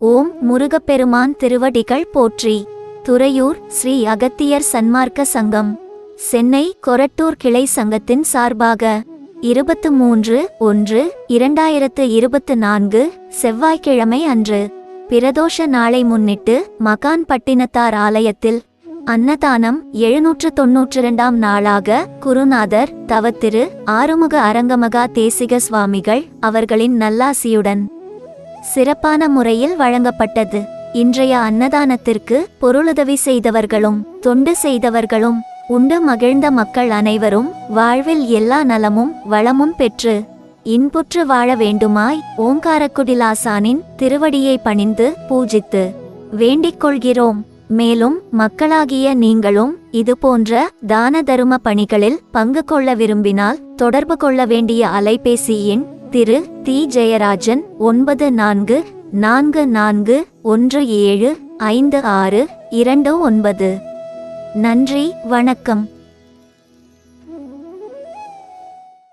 ஓம் முருகப்பெருமான் திருவடிகள் போற்றி. துறையூர் ஸ்ரீ அகத்தியர் சன்மார்க்க சங்கம். சென்னை கொரட்டூர் கிளை சங்கத்தின் சார்பாக இருபத்து மூன்று ஒன்று இரண்டாயிரத்து இருபத்து நான்கு செவ்வாய்க்கிழமை அன்று பிரதோஷ நாளை முன்னிட்டு மகான் பட்டினத்தார் ஆலயத்தில் அன்னதானம் எழுநூற்று தொன்னூற்றி இரண்டாம் நாளாக குருநாதர் தவத்திரு ஆறுமுக அரங்கமகா தேசிக சுவாமிகள் அவர்களின் நல்லாசியுடன் சிறப்பான முறையில் வழங்கப்பட்டது. இன்றைய அன்னதானத்திற்கு பொருளுதவி செய்தவர்களும் தொண்டு செய்தவர்களும் உண்டு மகிழ்ந்த மக்கள் அனைவரும் வாழ்வில் எல்லா நலமும் வளமும் பெற்று இன்புற்று வாழ வேண்டுமாய் ஓங்காரக்குடிலாசானின் திருவடியை பணிந்து பூஜித்து வேண்டிக் கொள்கிறோம். மேலும் மக்களாகிய நீங்களும் இதுபோன்ற தான தரும பணிகளில் பங்கு கொள்ள விரும்பினால் தொடர்பு கொள்ள வேண்டிய அலைபேசி எண் திரு தி ஜெயராஜன் ஒன்பது நான்கு நான்கு நான்கு ஒன்று ஏழு ஐந்து ஆறு இரண்டு ஒன்பது. நன்றி வணக்கம்.